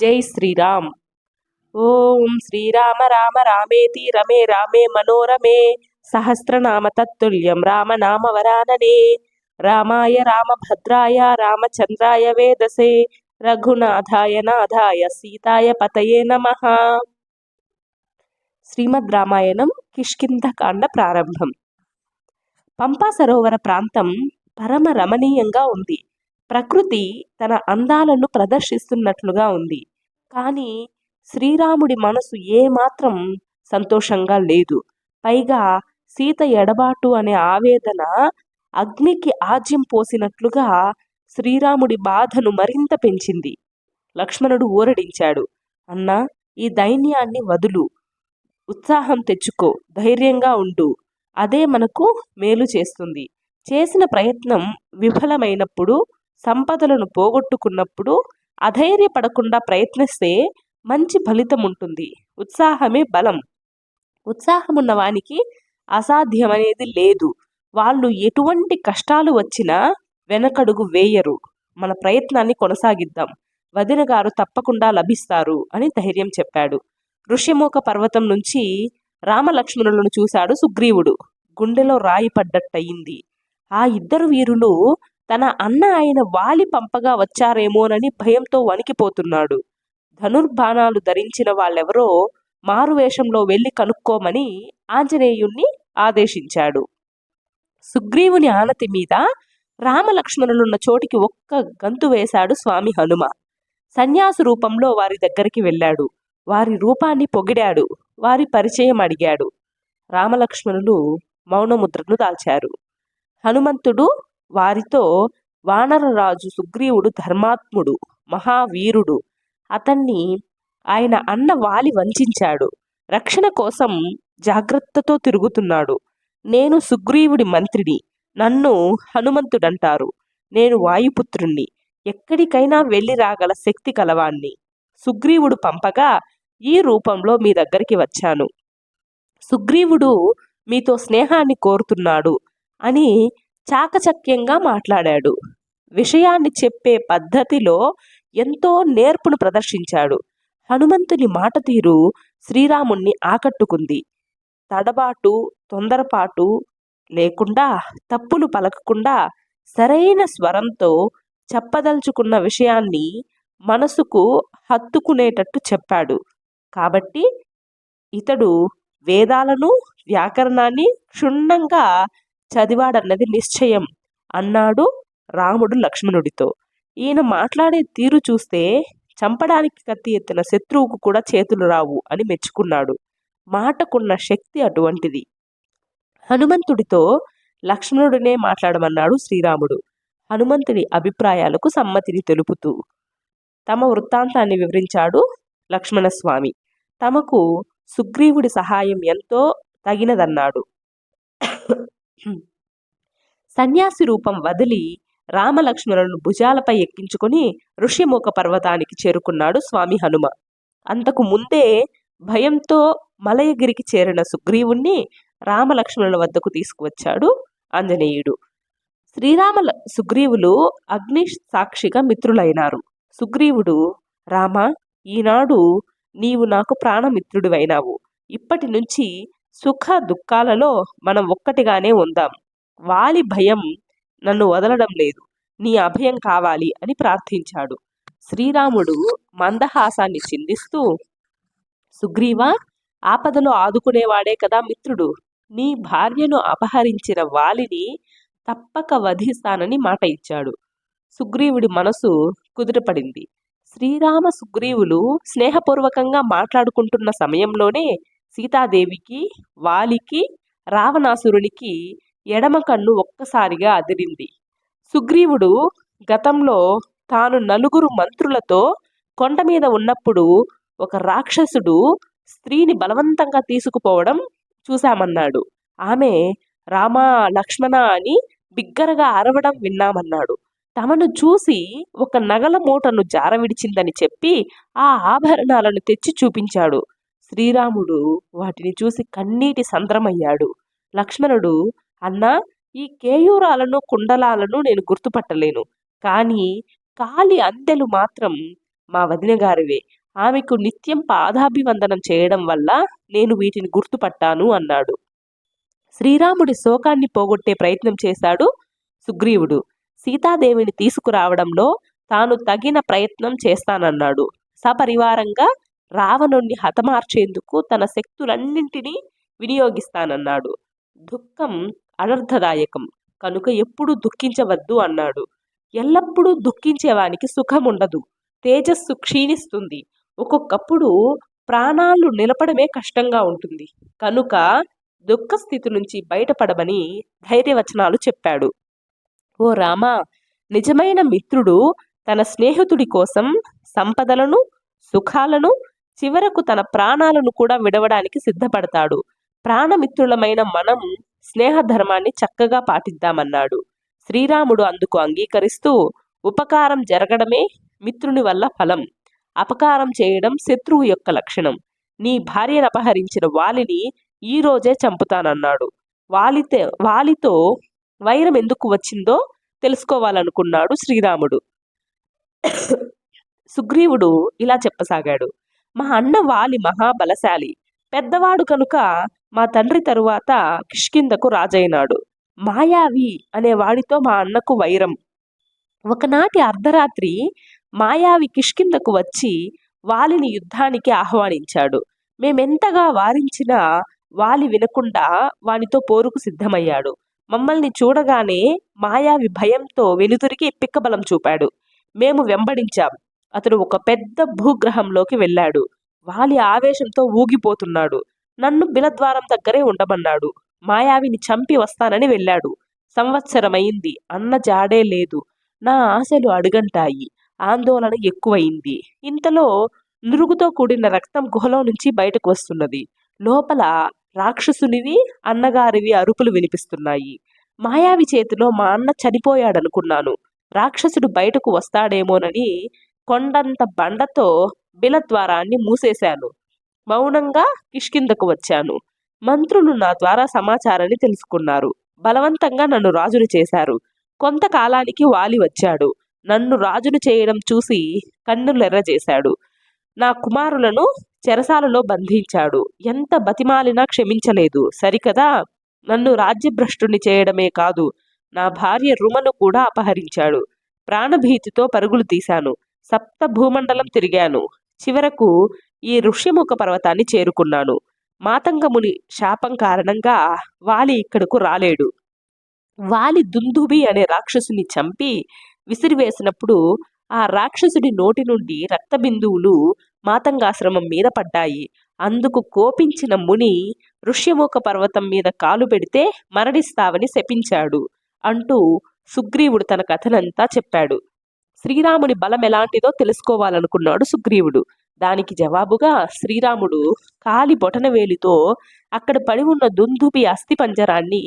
జై శ్రీరామ్. ఓం శ్రీరామ రామ రామేతి రమే రామే మనోరమే సహస్రనామ తత్తుల్యం రామనామ వరాననే రామాయ రామభద్రాయ రామచంద్రాయ వేదసే రఘునాథాయ నాథాయ సీతాయ పతయే నమ. శ్రీమద్ రామాయణం కిష్కింధకాండ ప్రారంభం. పంపా సరోవర ప్రాంతం పరమ రమణీయంగా ఉంది. ప్రకృతి తన అందాలను ప్రదర్శిస్తున్నట్లుగా ఉంది. కానీ శ్రీరాముడి మనసు ఏమాత్రం సంతోషంగా లేదు. పైగా సీత ఎడబాటు అనే ఆవేదన అగ్నికి ఆజ్యం పోసినట్లుగా శ్రీరాముడి బాధను మరింత పెంచింది. లక్ష్మణుడు ఊరడించాడు. అన్నా ఈ దైన్యాన్ని వదులు. ఉత్సాహం తెచ్చుకో. ధైర్యంగా ఉండు. అదే మనకు మేలు చేస్తుంది. చేసిన ప్రయత్నం విఫలమైనప్పుడు సంపదలను పోగొట్టుకున్నప్పుడు అధైర్యపడకుండా ప్రయత్నిస్తే మంచి ఫలితం ఉంటుంది. ఉత్సాహమే బలం. ఉత్సాహం ఉన్న వానికి అసాధ్యమనేది లేదు. వాళ్ళు ఎటువంటి కష్టాలు వచ్చినా వెనకడుగు వేయరు. మన ప్రయత్నాన్ని కొనసాగిద్దాం. వదిన గారు తప్పకుండా లభిస్తారు అని ధైర్యం చెప్పాడు. ఋష్యమూక పర్వతం నుంచి రామలక్ష్మణులను చూశాడు సుగ్రీవుడు. గుండెలో రాయి పడ్డట్టయింది. ఆ ఇద్దరు వీరులు తన అన్న ఆయన వాలి పంపగా వచ్చారేమోనని భయంతో వణికిపోతున్నాడు. ధనుర్బాణాలు ధరించిన వాళ్ళెవరో మారువేషంలో వెళ్ళి కనుక్కోమని ఆంజనేయుణ్ణి ఆదేశించాడు. సుగ్రీవుని ఆనతి మీద రామలక్ష్మణులున్న చోటికి ఒక్క గంతు వేశాడు స్వామి హనుమ. సన్యాసు రూపంలో వారి దగ్గరికి వెళ్ళాడు. వారి రూపాన్ని పొగిడాడు. వారి పరిచయం అడిగాడు. రామలక్ష్మణులు మౌనముద్రను దాల్చారు. హనుమంతుడు వారితో వానరరాజు సుగ్రీవుడు ధర్మాత్ముడు మహావీరుడు. అతన్ని ఆయన అన్న వాలి వంచాడు. రక్షణ కోసం జాగ్రత్తతో తిరుగుతున్నాడు. నేను సుగ్రీవుడి మంత్రిని నన్ను హనుమంతుడంటారు. నేను వాయుపుత్రుణ్ణి. ఎక్కడికైనా వెళ్ళి రాగల శక్తి కలవాణ్ణి. సుగ్రీవుడు పంపగా ఈ రూపంలో మీ దగ్గరికి వచ్చాను. సుగ్రీవుడు మీతో స్నేహాన్ని కోరుతున్నాడు అని చాకచక్యంగా మాట్లాడాడు. విషయాన్ని చెప్పే పద్ధతిలో ఎంతో నేర్పును ప్రదర్శించాడు. హనుమంతుని మాట తీరు శ్రీరాముణ్ణి ఆకట్టుకుంది. తడబాటు తొందరపాటు లేకుండా తప్పులు పలకకుండా సరైన స్వరంతో చెప్పదలుచుకున్న విషయాన్ని మనసుకు హత్తుకునేటట్టు చెప్పాడు. కాబట్టి ఇతడు వేదాలను వ్యాకరణాన్ని క్షుణ్ణంగా చదివాడన్నది నిశ్చయం. అన్నాడు రాముడు లక్ష్మణుడితో. ఈయన మాట్లాడే తీరు చూస్తే చంపడానికి కత్తి ఎత్తిన శత్రువుకు కూడా చేతులు రావు అని మెచ్చుకున్నాడు. మాటకున్న శక్తి అటువంటిది. హనుమంతుడితో లక్ష్మణుడినే మాట్లాడమన్నాడు శ్రీరాముడు. హనుమంతుడి అభిప్రాయాలకు సమ్మతిని తెలుపుతూ. తమ వృత్తాంతాన్ని వివరించాడు లక్ష్మణస్వామి. తమకు సుగ్రీవుడి సహాయం ఎంతో తగినదన్నాడు. సన్యాసి రూపం వదిలి రామలక్ష్మణులను భుజాలపై ఎక్కించుకొని ఋష్యముఖ పర్వతానికి చేరుకున్నాడు స్వామి హనుమ. అంతకు ముందే భయంతో మలయగిరికి చేరిన సుగ్రీవుణ్ణి రామలక్ష్మణుల వద్దకు తీసుకువచ్చాడు ఆంజనేయుడు. శ్రీరామ సుగ్రీవులు అగ్ని సాక్షిగా మిత్రులైనారు. సుగ్రీవుడు రామ ఈనాడు నీవు నాకు ప్రాణమిత్రుడివైనావు. ఇప్పటి నుంచి సుఖ దుఃఖాలలో మనం ఒక్కటిగానే ఉందాం. వాలి భయం నన్ను వదలడం లేదు. నీ అభయం కావాలి అని ప్రార్థించాడు. శ్రీరాముడు మందహాసాన్ని చిందిస్తూ సుగ్రీవ ఆపదలో ఆదుకునేవాడే కదా మిత్రుడు. నీ భార్యను అపహరించిన వాలిని తప్పక వధిస్తానని మాట ఇచ్చాడు. సుగ్రీవుడి మనసు కుదుటపడింది. శ్రీరామ సుగ్రీవులు స్నేహపూర్వకంగా మాట్లాడుకుంటున్న సమయంలోనే సీతాదేవికి వాలికి రావణాసురునికి ఎడమ కన్ను ఒక్కసారిగా అదిరింది. సుగ్రీవుడు గతంలో తాను నలుగురు మంత్రులతో కొండ మీద ఉన్నప్పుడు ఒక రాక్షసుడు స్త్రీని బలవంతంగా తీసుకుపోవడం చూశామన్నాడు. ఆమె రామ లక్ష్మణ అని బిగ్గరగా అరవడం విన్నామన్నాడు. తమను చూసి ఒక నగల మూటను జారవిడిచిందని చెప్పి ఆ ఆభరణాలను తెచ్చి చూపించాడు. శ్రీరాముడు వాటిని చూసి కన్నీటి సంద్రమయ్యాడు. లక్ష్మణుడు అన్నా ఈ కేయూరాలను కుండలాలను నేను గుర్తుపట్టలేను. కానీ కాలి అందెలు మాత్రం మా వదిన గారివే. ఆమెకు నిత్యం పాదాభివందనం చేయడం వల్ల నేను వీటిని గుర్తుపట్టాను అన్నాడు. శ్రీరాముడి శోకాన్ని పోగొట్టే ప్రయత్నం చేశాడు సుగ్రీవుడు. సీతాదేవిని తీసుకురావడంలో తాను తగిన ప్రయత్నం చేస్తానన్నాడు. సపరివారంగా రావణుణ్ణి హతమార్చేందుకు తన శక్తులన్నింటినీ వినియోగిస్తానన్నాడు. దుఃఖం అనర్థదాయకం కనుక ఎప్పుడూ దుఃఖించవద్దు అన్నాడు. ఎల్లప్పుడూ దుఃఖించేవానికి సుఖం ఉండదు తేజస్సు క్షీణిస్తుంది. ఒక్కొక్కప్పుడు ప్రాణాలు నిలపడమే కష్టంగా ఉంటుంది. కనుక దుఃఖ స్థితి నుంచి బయటపడమని ధైర్యవచనాలు చెప్పాడు. ఓ రామా నిజమైన మిత్రుడు తన స్నేహితుడి కోసం సంపదలను సుఖాలను చివరకు తన ప్రాణాలను కూడా విడవడానికి సిద్ధపడతాడు. ప్రాణమిత్రులమైన మనం స్నేహధర్మాన్ని చక్కగా పాటిద్దామన్నాడు. శ్రీరాముడు అందుకు అంగీకరిస్తూ ఉపకారం జరగడమే మిత్రుని వల్ల ఫలం. అపకారం చేయడం శత్రువు యొక్క లక్షణం. నీ భార్యను అపహరించిన వాలిని ఈ రోజే చంపుతానన్నాడు. వాలితే వాలితో వైరం ఎందుకు వచ్చిందో తెలుసుకోవాలనుకున్నాడు శ్రీరాముడు. సుగ్రీవుడు ఇలా చెప్పసాగాడు. మా అన్న వాలి మహాబలశాలి. పెద్దవాడు కనుక మా తండ్రి తరువాత కిష్కిందకు రాజైనాడు. మాయావి అనే వాడితో మా అన్నకు వైరం. ఒకనాటి అర్ధరాత్రి మాయావి కిష్కిందకు వచ్చి వాలిని యుద్ధానికి ఆహ్వానించాడు. మేమెంతగా వారించినా వాలి వినకుండా వానితో పోరుకు సిద్ధమయ్యాడు. మమ్మల్ని చూడగానే మాయావి భయంతో వెనుదిరిగి పిక్కబలం చూపాడు. మేము వెంబడించాం. అతడు ఒక పెద్ద భూగ్రహంలోకి వెళ్ళాడు. వాలి ఆవేశంతో ఊగిపోతున్నాడు. నన్ను బిలద్వారం దగ్గరే ఉండమన్నాడు. మాయావిని చంపి వస్తానని వెళ్ళాడు. సంవత్సరమైంది. అన్న జాడే లేదు. నా ఆశలు అడుగంటాయి. ఆందోళన ఎక్కువయింది ఇంతలో నురుగుతో కూడిన రక్తం గుహలో నుంచి బయటకు వస్తున్నది. లోపల రాక్షసునివి అన్నగారివి అరుపులు వినిపిస్తున్నాయి. మాయావి చేతిలో మా అన్న చనిపోయాడనుకున్నాను. రాక్షసుడు బయటకు వస్తాడేమోనని కొండంత బండతో బిలద్వారాన్ని మూసేశాను. మౌనంగా కిష్కిందకు వచ్చాను. మంత్రులు నా ద్వారా సమాచారాన్ని తెలుసుకున్నారు. బలవంతంగా నన్ను రాజును చేశారు. కొంతకాలానికి వాలి వచ్చాడు. నన్ను రాజును చేయడం చూసి కన్నులెర్రజేశాడు. నా కుమారులను చెరసాలలో బంధించాడు. ఎంత బతిమాలినా క్షమించలేదు. సరికదా? నన్ను రాజ్యభ్రష్టుని చేయడమే కాదు. నా భార్య రుమను కూడా అపహరించాడు. ప్రాణభీతితో పరుగులు తీశాను. సప్త భూమండలం తిరిగాను. చివరకు ఈ ఋష్యముఖ పర్వతాన్ని చేరుకున్నాను. మాతంగముని శాపం కారణంగా వాలి ఇక్కడకు రాలేడు. వాలి దుందుబి అనే రాక్షసుని చంపి విసిరివేసినప్పుడు ఆ రాక్షసుడి నోటి నుండి రక్తబిందువులు మాతంగాశ్రమం మీద పడ్డాయి. అందుకు కోపించిన ముని ఋష్యముఖ పర్వతం మీద కాలు పెడితే మరణిస్తావని శపించాడు అంటూ సుగ్రీవుడు తన కథనంతా చెప్పాడు. శ్రీరాముని బలం ఎలాంటిదో తెలుసుకోవాలనుకున్నాడు సుగ్రీవుడు. దానికి జవాబుగా శ్రీరాముడు కాలి బొటనవేలితో అక్కడ పడి ఉన్న దుందుబి అస్థిపంజరాన్ని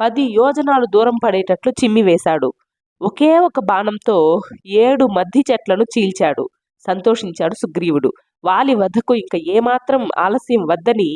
పది యోజనాలు దూరం పడేటట్లు చిమ్మివేశాడు ఒకే ఒక బాణంతో ఏడు మద్ది చెట్లను చీల్చాడు. సంతోషించాడు సుగ్రీవుడు. వాలి వధకు ఇంక ఏమాత్రం ఆలస్యం వద్దని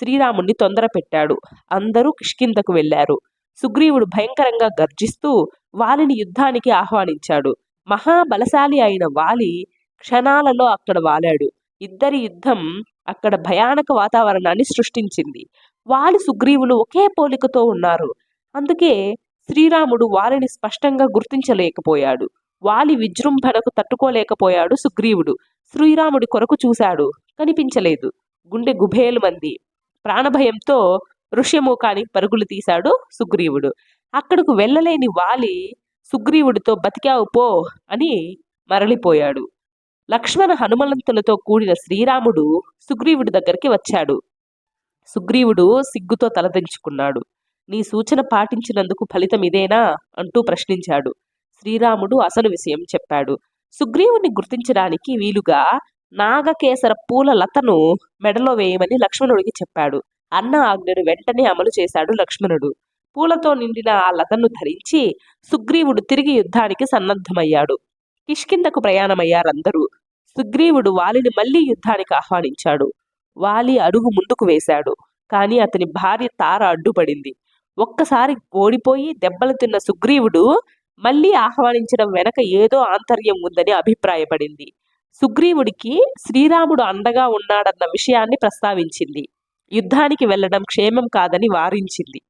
శ్రీరాముణ్ణి తొందర పెట్టాడు. అందరూ కిష్కిందకు వెళ్ళారు సుగ్రీవుడు భయంకరంగా గర్జిస్తూ వాలిని యుద్ధానికి ఆహ్వానించాడు. మహాబలశాలి అయిన వాలి క్షణాలలో అక్కడ వాలాడు. ఇద్దరి యుద్ధం అక్కడ భయానక వాతావరణాన్ని సృష్టించింది. వాలి సుగ్రీవులు ఒకే పోలికతో ఉన్నారు. అందుకే శ్రీరాముడు వాలిని స్పష్టంగా గుర్తించలేకపోయాడు. వాలి విజృంభణకు తట్టుకోలేకపోయాడు సుగ్రీవుడు. శ్రీరాముడి కొరకు చూశాడు. కనిపించలేదు. గుండె గుభేలు మంది. ప్రాణభయంతో ఋష్యముఖానికి పరుగులు తీశాడు సుగ్రీవుడు. అక్కడకు వెళ్ళలేని వాలి సుగ్రీవుడితో బతికావు పో అని మరలిపోయాడు. లక్ష్మణ హనుమంతులతో కూడిన శ్రీరాముడు సుగ్రీవుడి దగ్గరికి వచ్చాడు. సుగ్రీవుడు సిగ్గుతో తలదించుకున్నాడు నీ సూచన పాటించినందుకు ఫలితం ఇదేనా? అంటూ ప్రశ్నించాడు. శ్రీరాముడు అసలు విషయం చెప్పాడు. సుగ్రీవుని గుర్తించడానికి వీలుగా నాగకేసర పూల లతను మెడలో వేయమని లక్ష్మణుడికి చెప్పాడు. అన్న ఆజ్ఞను వెంటనే అమలు చేశాడు లక్ష్మణుడు. పూలతో నిండిన ఆ లతను ధరించి సుగ్రీవుడు తిరిగి యుద్ధానికి సన్నద్ధమయ్యాడు. కిష్కిందకు ప్రయాణమయ్యారందరూ సుగ్రీవుడు వాలిని మళ్ళీ యుద్ధానికి ఆహ్వానించాడు. వాలి అడుగు ముందుకు వేశాడు. కానీ అతని భార్య తార అడ్డుపడింది. ఒక్కసారి ఓడిపోయి దెబ్బలు తిన్న సుగ్రీవుడు మళ్ళీ ఆహ్వానించడం వెనక ఏదో ఆంతర్యం ఉందని అభిప్రాయపడింది. సుగ్రీవుడికి శ్రీరాముడు అండగా ఉన్నాడన్న విషయాన్ని ప్రస్తావించింది. యుద్ధానికి వెళ్ళడం క్షేమం కాదని వారించింది.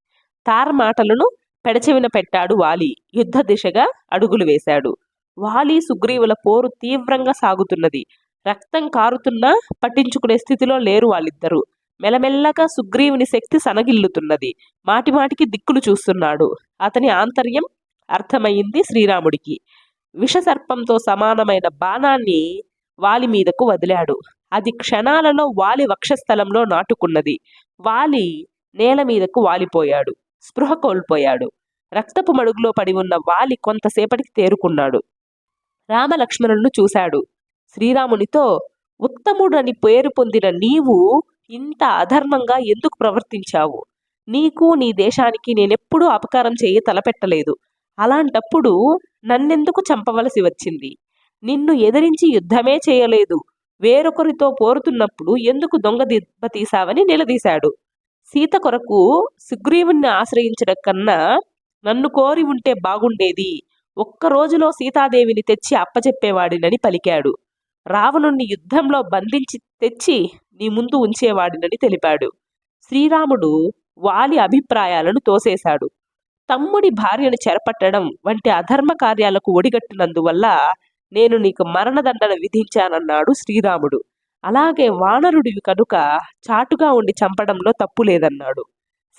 తార మాటలను పెడచెవిన పెట్టాడు వాలి. యుద్ధ దిశగా అడుగులు వేశాడు. వాలి సుగ్రీవుల పోరు తీవ్రంగా సాగుతున్నది. రక్తం కారుతున్నా పట్టించుకునే స్థితిలో లేరు వాళ్ళిద్దరూ. మెల్లమెల్లగా సుగ్రీవుని శక్తి సనగిల్లుతున్నది. మాటిమాటికి దిక్కులు చూస్తున్నాడు. అతని ఆంతర్యం అర్థమయ్యింది శ్రీరాముడికి. విషసర్పంతో సమానమైన బాణాన్ని వాలి మీదకు వదిలాడు. అది క్షణాలలో వాలి వక్షస్థలంలో నాటుకున్నది. వాలి నేల మీదకు వాలిపోయాడు. స్పృహ కోల్పోయాడు. రక్తపు మడుగులో పడి ఉన్న వాలి కొంతసేపటికి తేరుకున్నాడు. రామలక్ష్మణులను చూశాడు. శ్రీరామునితో ఉత్తముడని పేరు పొందిన నీవు ఇంత అధర్మంగా ఎందుకు ప్రవర్తించావు? నీకు నీ దేశానికి నేనెప్పుడూ అపకారం చేయి తలపెట్టలేదు. అలాంటప్పుడు నన్నెందుకు చంపవలసి వచ్చింది? నిన్ను ఎదిరించి యుద్ధమే చేయలేదు. వేరొకరితో పోరుతున్నప్పుడు ఎందుకు దొంగ దెబ్బతీశావని నిలదీశాడు. సీత కొరకు సుగ్రీవుణ్ణి ఆశ్రయించడం కన్నా నన్ను కోరి ఉంటే బాగుండేది. ఒక్క రోజులో సీతాదేవిని తెచ్చి అప్పచెప్పేవాడినని పలికాడు. రావణుణ్ణి యుద్ధంలో బంధించి తెచ్చి నీ ముందు ఉంచేవాడినని తెలిపాడు. శ్రీరాముడు వాలి అభిప్రాయాలను తోసేశాడు. తమ్ముడి భార్యను చెరపట్టడం వంటి అధర్మ కార్యాలకు ఒడిగట్టినందువల్ల నేను నీకు మరణదండన విధించానన్నాడు శ్రీరాముడు. అలాగే వానరుడివి కనుక చాటుగా ఉండి చంపడంలో తప్పు లేదన్నాడు.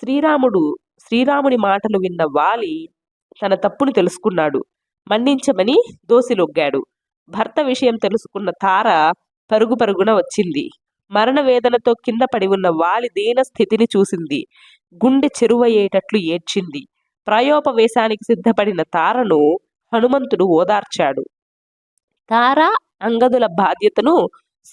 శ్రీరాముడు శ్రీరాముని మాటలు విన్న వాలి తన తప్పును తెలుసుకున్నాడు. మన్నించమని దోసిలొగ్గాడు భర్త విషయం తెలుసుకున్న తార పరుగు పరుగున వచ్చింది. మరణ వేదనతో కింద పడి ఉన్న వాలి దీన స్థితిని చూసింది. గుండె చెరువయ్యేటట్లు ఏడ్చింది. ప్రాయోపవేశానికి సిద్ధపడిన తారను హనుమంతుడు ఓదార్చాడు. తార అంగదుల బాధ్యతను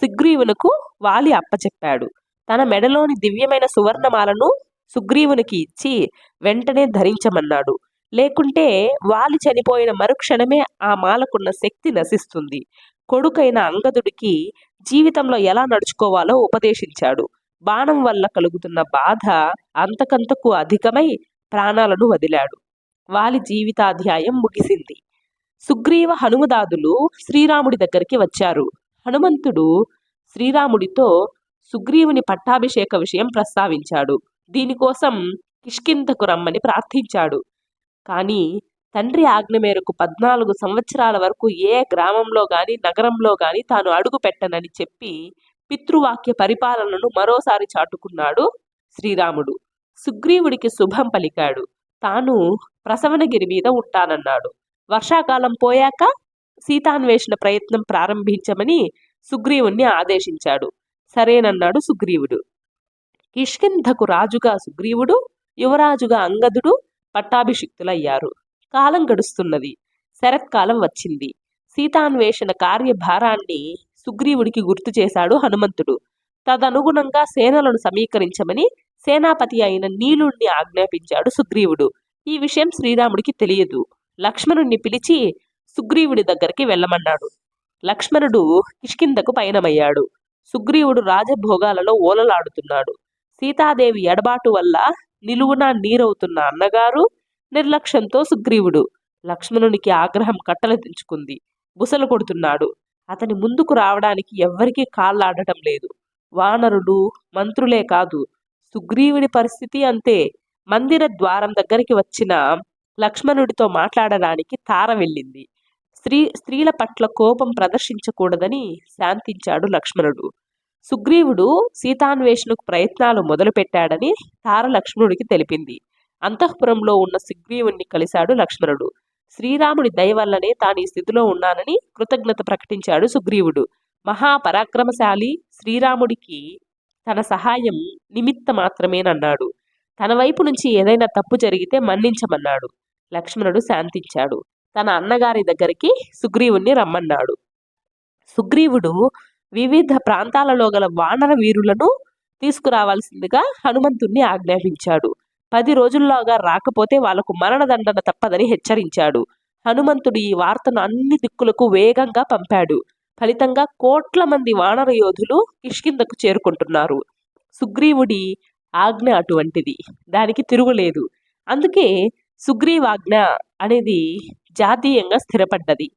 సుగ్రీవునకు వాలి అప్పచెప్పాడు. తన మెడలోని దివ్యమైన సువర్ణమాలను సుగ్రీవునికి ఇచ్చి వెంటనే ధరించమన్నాడు. లేకుంటే వాలి చనిపోయిన మరుక్షణమే ఆ మాలకున్న శక్తి నశిస్తుంది. కొడుకైన అంగదుడికి జీవితంలో ఎలా నడుచుకోవాలో ఉపదేశించాడు. బాణం వల్ల కలుగుతున్న బాధ అంతకంతకు అధికమై ప్రాణాలను వదిలాడు. వాలి జీవితాధ్యాయం ముగిసింది. సుగ్రీవ హనుమదాదులు శ్రీరాముడి దగ్గరికి వచ్చారు. హనుమంతుడు శ్రీరాముడితో సుగ్రీవుని పట్టాభిషేక విషయం ప్రస్తావించాడు. దీనికోసం కిష్కింతకు రమ్మని ప్రార్థించాడు. కానీ తండ్రి ఆజ్ఞ మేరకు పద్నాలుగు సంవత్సరాల వరకు ఏ గ్రామంలో గాని నగరంలో గాని తాను అడుగు పెట్టనని చెప్పి పితృవాక్య పరిపాలనను మరోసారి చాటుకున్నాడు శ్రీరాముడు. సుగ్రీవుడికి శుభం పలికాడు. తాను ప్రసవనగిరి మీద ఉంటానన్నాడు. వర్షాకాలం పోయాక సీతాన్వేషణ ప్రయత్నం ప్రారంభించమని సుగ్రీవుణ్ణి ఆదేశించాడు. సరేనన్నాడు సుగ్రీవుడు. కిష్కింధకు రాజుగా సుగ్రీవుడు యువరాజుగా అంగదుడు పట్టాభిషిక్తులయ్యారు. కాలం గడుస్తున్నది. శరత్కాలం వచ్చింది. సీతాన్వేషణ కార్యభారాన్ని సుగ్రీవుడికి గుర్తు చేశాడు హనుమంతుడు. తదనుగుణంగా సేనలను సమీకరించమని సేనాపతి అయిన నీలుణ్ణి ఆజ్ఞాపించాడు సుగ్రీవుడు. ఈ విషయం శ్రీరాముడికి తెలియదు. లక్ష్మణుణ్ణి పిలిచి సుగ్రీవుడి దగ్గరికి వెళ్ళమన్నాడు. లక్ష్మణుడు కిష్కిందకు పయనమయ్యాడు. సుగ్రీవుడు రాజభోగాలలో ఓలలాడుతున్నాడు. సీతాదేవి ఎడబాటు వల్ల నిలువున నీరవుతున్న అన్నగారు నిర్లక్ష్యంతో సుగ్రీవుడు లక్ష్మణునికి ఆగ్రహం కట్టలెత్తించుకుంది బుసలు కొడుతున్నాడు. అతని ముందుకు రావడానికి ఎవ్వరికీ కాళ్ళాడటం లేదు. వానరులు మంత్రులే కాదు. సుగ్రీవుడి పరిస్థితి అంతే. మందిర ద్వారం దగ్గరికి వచ్చిన లక్ష్మణుడితో మాట్లాడడానికి తార వెళ్ళింది. స్త్రీ స్త్రీల పట్ల కోపం ప్రదర్శించకూడదని శాంతించాడు లక్ష్మణుడు. సుగ్రీవుడు సీతాన్వేషణకు ప్రయత్నాలు మొదలుపెట్టాడని తార లక్ష్మణుడికి తెలిపింది. అంతఃపురంలో ఉన్న సుగ్రీవుణ్ణి కలిశాడు లక్ష్మణుడు. శ్రీరాముడి దయ వల్లనే తాను ఈ స్థితిలో ఉన్నానని కృతజ్ఞత ప్రకటించాడు సుగ్రీవుడు. మహాపరాక్రమశాలి శ్రీరాముడికి తన సహాయం నిమిత్త మాత్రమేనన్నాడు తన వైపు నుంచి ఏదైనా తప్పు జరిగితే మన్నించమన్నాడు. లక్ష్మణుడు శాంతించాడు. తన అన్నగారి దగ్గరికి సుగ్రీవుణ్ణి రమ్మన్నాడు. సుగ్రీవుడు వివిధ ప్రాంతాలలో గల వానర వీరులను తీసుకురావాల్సిందిగా హనుమంతుణ్ణి ఆజ్ఞాపించాడు. పది రోజుల్లోగా రాకపోతే వాళ్ళకు మరణదండన తప్పదని హెచ్చరించాడు. హనుమంతుడు ఈ వార్తను అన్ని దిక్కులకు వేగంగా పంపాడు. ఫలితంగా కోట్ల మంది వానర యోధులు కిష్కిందకు చేరుకుంటున్నారు. సుగ్రీవుడి ఆజ్ఞ అటువంటిది. దానికి తిరుగులేదు. అందుకే సుగ్రీవాజ్ఞ అనేది జాతీయంగా స్థిరపడ్డది.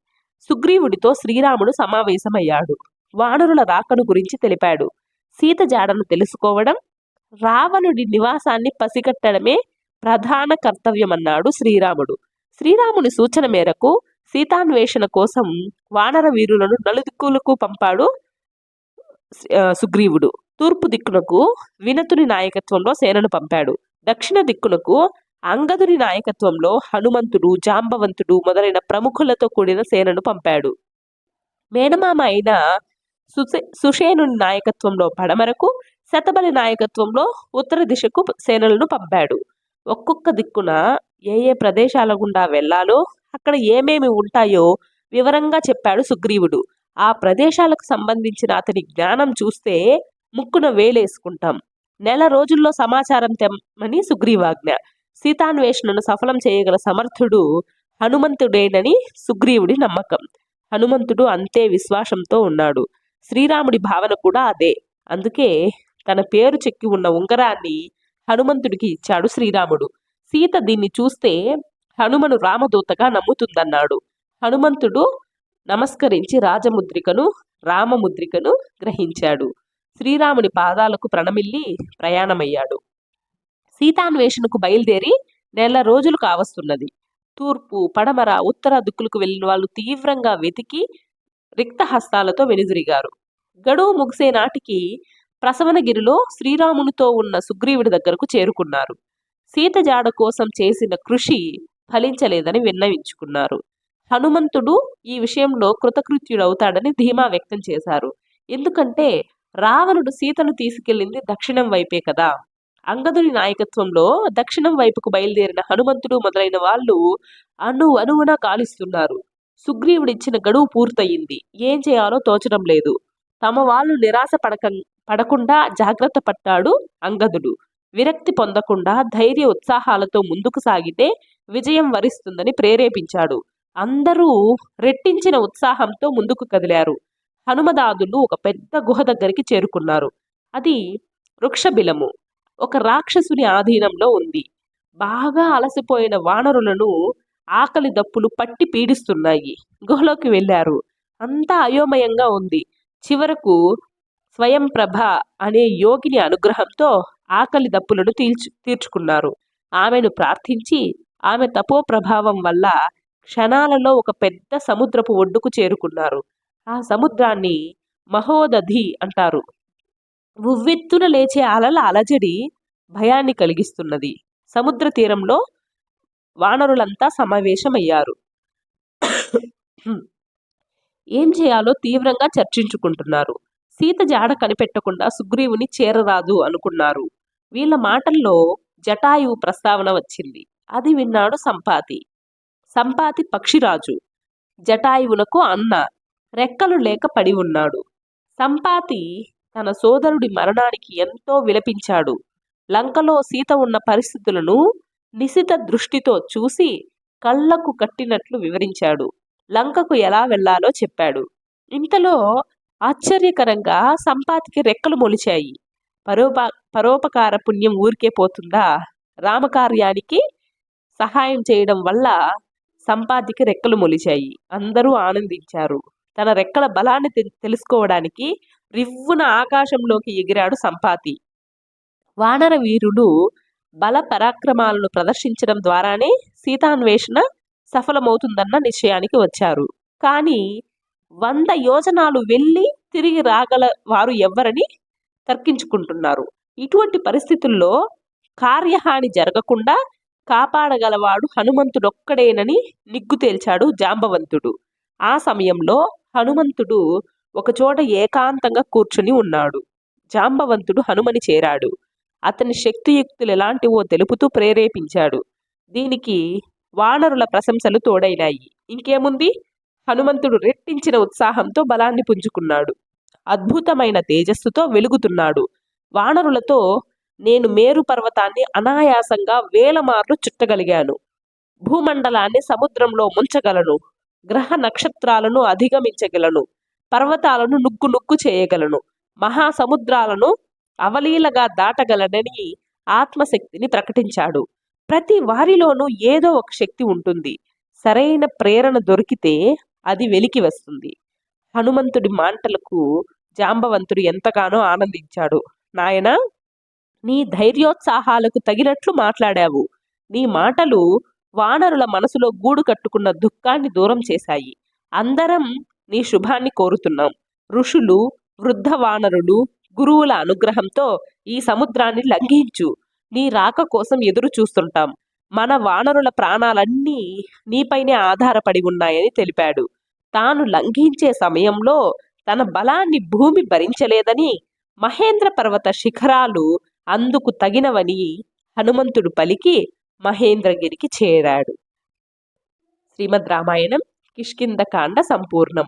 సుగ్రీవుడితో శ్రీరాముడు సమావేశమయ్యాడు. వానరుల రాకను గురించి తెలిపాడు. సీత జాడను తెలుసుకోవడం రావణుడి నివాసాన్ని పసిగట్టడమే ప్రధాన కర్తవ్యమన్నాడు శ్రీరాముడు. శ్రీరాముని సూచన మేరకు సీతాన్వేషణ కోసం వానర వీరులను నలుదిక్కులకు పంపాడు సుగ్రీవుడు. తూర్పు దిక్కునకు వినతుని నాయకత్వంలో సేనను పంపాడు. దక్షిణ దిక్కునకు అంగదుని నాయకత్వంలో హనుమంతుడు జాంబవంతుడు మొదలైన ప్రముఖులతో కూడిన సేనను పంపాడు. మేనమామ అయిన సుసే సుషేనుని నాయకత్వంలో పడమరకు శతబలి నాయకత్వంలో ఉత్తర దిశకు సేనలను పంపాడు. ఒక్కొక్క దిక్కున ఏ ఏ ప్రదేశాల గుండా వెళ్ళాలో అక్కడ ఏమేమి ఉంటాయో వివరంగా చెప్పాడు సుగ్రీవుడు. ఆ ప్రదేశాలకు సంబంధించిన అతని జ్ఞానం చూస్తే ముక్కున వేలేసుకుంటాం. నెల రోజుల్లో సమాచారం తెమ్మని సుగ్రీవాజ్ఞ. సీతాన్వేషణను సఫలం చేయగల సమర్థుడు హనుమంతుడేనని సుగ్రీవుడి నమ్మకం. హనుమంతుడు అంతే విశ్వాసంతో ఉన్నాడు. శ్రీరాముడి భావన కూడా అదే. అందుకే తన పేరు చెక్కి ఉన్న ఉంగరాన్ని హనుమంతుడికి ఇచ్చాడు శ్రీరాముడు. సీత దీన్ని చూస్తే హనుమను రామదూతగా నమ్ముతుందన్నాడు. హనుమంతుడు నమస్కరించి రాజముద్రికను రామముద్రికను గ్రహించాడు. శ్రీరాముని పాదాలకు ప్రణమిల్లి ప్రయాణమయ్యాడు. సీతాన్వేషణకు బయలుదేరి నెల రోజులు కావస్తున్నది. తూర్పు పడమర ఉత్తర దిక్కులకు వెళ్ళిన వాళ్ళు తీవ్రంగా వెతికి రిక్త హస్తాలతో వెనుదిరిగారు. గడువు ముగిసే నాటికి ప్రసవనగిరిలో శ్రీరామునితో ఉన్న సుగ్రీవుడి దగ్గరకు చేరుకున్నారు. సీత జాడ కోసం చేసిన కృషి ఫలించలేదని విన్నవించుకున్నారు. హనుమంతుడు ఈ విషయంలో కృతకృత్యుడవుతాడని ధీమా వ్యక్తం చేశారు. ఎందుకంటే రావణుడు సీతను తీసుకెళ్ళింది దక్షిణం వైపే కదా. అంగదుని నాయకత్వంలో దక్షిణం వైపుకు బయలుదేరిన హనుమంతుడు మొదలైన వాళ్ళు అను అనువున కాలిస్తున్నారు. సుగ్రీవుడిచ్చిన గడువు పూర్తయింది. ఏం చేయాలో తోచడం లేదు. తమ వాళ్ళు నిరాశ పడక పడకుండా జాగ్రత్త పట్టాడు అంగదుడు. విరక్తి పొందకుండా ధైర్య ఉత్సాహాలతో ముందుకు సాగితే విజయం వరిస్తుందని ప్రేరేపించాడు. అందరూ రెట్టించిన ఉత్సాహంతో ముందుకు కదిలారు. హనుమదాదులు ఒక పెద్ద గుహ దగ్గరికి చేరుకున్నారు. అది వృక్షబిలము. ఒక రాక్షసుని ఆధీనంలో ఉంది. బాగా అలసిపోయిన వానరులను ఆకలి దప్పులు పట్టి పీడిస్తున్నాయి. గుహలోకి వెళ్ళారు. అంతా అయోమయంగా ఉంది. చివరకు స్వయంప్రభ అనే యోగిని అనుగ్రహంతో ఆకలి దప్పులను తీర్చు తీర్చుకున్నారు. ఆమెను ప్రార్థించి ఆమె తపో ప్రభావం వల్ల క్షణాలలో ఒక పెద్ద సముద్రపు ఒడ్డుకు చేరుకున్నారు. ఆ సముద్రాన్ని మహోదధి అంటారు. ఉవ్వెత్తున లేచే అలల అలజడి భయాన్ని కలిగిస్తున్నది. సముద్ర తీరంలో వానరులంతా సమావేశమయ్యారు. ఏం చేయాలో తీవ్రంగా చర్చించుకుంటున్నారు. సీత జాడ కనిపెట్టకుండా సుగ్రీవుని చేరరాదు అనుకున్నారు. వీళ్ళ మాటల్లో జటాయువు ప్రస్తావన వచ్చింది. అది విన్నాడు సంపాతి. సంపాతి పక్షిరాజు. జటాయువునకు అన్న. రెక్కలు లేక పడి ఉన్నాడు. సంపాతి తన సోదరుడి మరణానికి ఎంతో విలపించాడు. లంకలో సీత ఉన్న పరిస్థితులను నిశిత దృష్టితో చూసి కళ్ళకు కట్టినట్లు వివరించాడు. లంకకు ఎలా వెళ్ళాలో చెప్పాడు. ఇంతలో ఆశ్చర్యకరంగా సంపాతికి రెక్కలు మొలిచాయి. పరోప పరోపకార పుణ్యం ఊరికే పోతుందా? రామకార్యానికి సహాయం చేయడం వల్ల సంపాతికి రెక్కలు మొలిచాయి. అందరూ ఆనందించారు. తన రెక్కల బలాన్ని తెలుసుకోవడానికి రివ్వున ఆకాశంలోకి ఎగిరాడు సంపాతి. వానర వీరుడు బల పరాక్రమాలను ప్రదర్శించడం ద్వారానే సీతాన్వేషణ సఫలమవుతుందన్న నిశ్చయానికి వచ్చారు. కానీ వంద యోజనాలు వెళ్ళి తిరిగి రాగల వారు ఎవ్వరని తర్కించుకుంటున్నారు. ఇటువంటి పరిస్థితుల్లో కార్యహాని జరగకుండా కాపాడగలవాడు హనుమంతుడొక్కడేనని నిగ్గు తేల్చాడు జాంబవంతుడు. ఆ సమయంలో హనుమంతుడు ఒకచోట ఏకాంతంగా కూర్చుని ఉన్నాడు. జాంబవంతుడు హనుమని చేరాడు. అతని శక్తియుక్తులు ఎలాంటివో తెలుపుతూ ప్రేరేపించాడు. దీనికి వానరుల ప్రశంసలు తోడైనాయి. ఇంకేముంది? హనుమంతుడు రెట్టించిన ఉత్సాహంతో బలాన్ని పుంజుకున్నాడు. అద్భుతమైన తేజస్సుతో వెలుగుతున్నాడు. వానరులతో నేను మేరు పర్వతాన్ని అనాయాసంగా వేల మార్లు చుట్టగలిగాను. భూమండలాన్ని సముద్రంలో ముంచగలను. గ్రహ నక్షత్రాలను అధిగమించగలను. పర్వతాలను నుగ్గు నుగ్గు చేయగలను. మహాసముద్రాలను అవలీలగా దాటగలనని ఆత్మశక్తిని ప్రకటించాడు. ప్రతి వారిలోనూ ఏదో ఒక శక్తి ఉంటుంది. సరైన ప్రేరణ దొరికితే అది వెలికి వస్తుంది. హనుమంతుడి మాటలకు జాంబవంతుడు ఎంతగానో ఆనందించాడు. నాయన నీ ధైర్యోత్సాహాలకు తగినట్లు మాట్లాడావు. నీ మాటలు వానరుల మనసులో గూడు కట్టుకున్న దుఃఖాన్ని దూరం చేశాయి. అందరం నీ శుభాన్ని కోరుతున్నాం. ఋషులు వృద్ధ వానరులు గురువుల అనుగ్రహంతో ఈ సముద్రాన్ని లంఘించు. నీ రాక కోసం ఎదురు చూస్తుంటాం. మన వానరుల ప్రాణాలన్నీ నీపైనే ఆధారపడి ఉన్నాయని తెలిపాడు. తాను లంఘించే సమయంలో తన బలాన్ని భూమి భరించలేదని మహేంద్ర పర్వత శిఖరాలు అందుకు తగినవని హనుమంతుడు పలికి మహేంద్రగిరికి చేరాడు. శ్రీమద్ రామాయణం కిష్కిందకాండ సంపూర్ణం.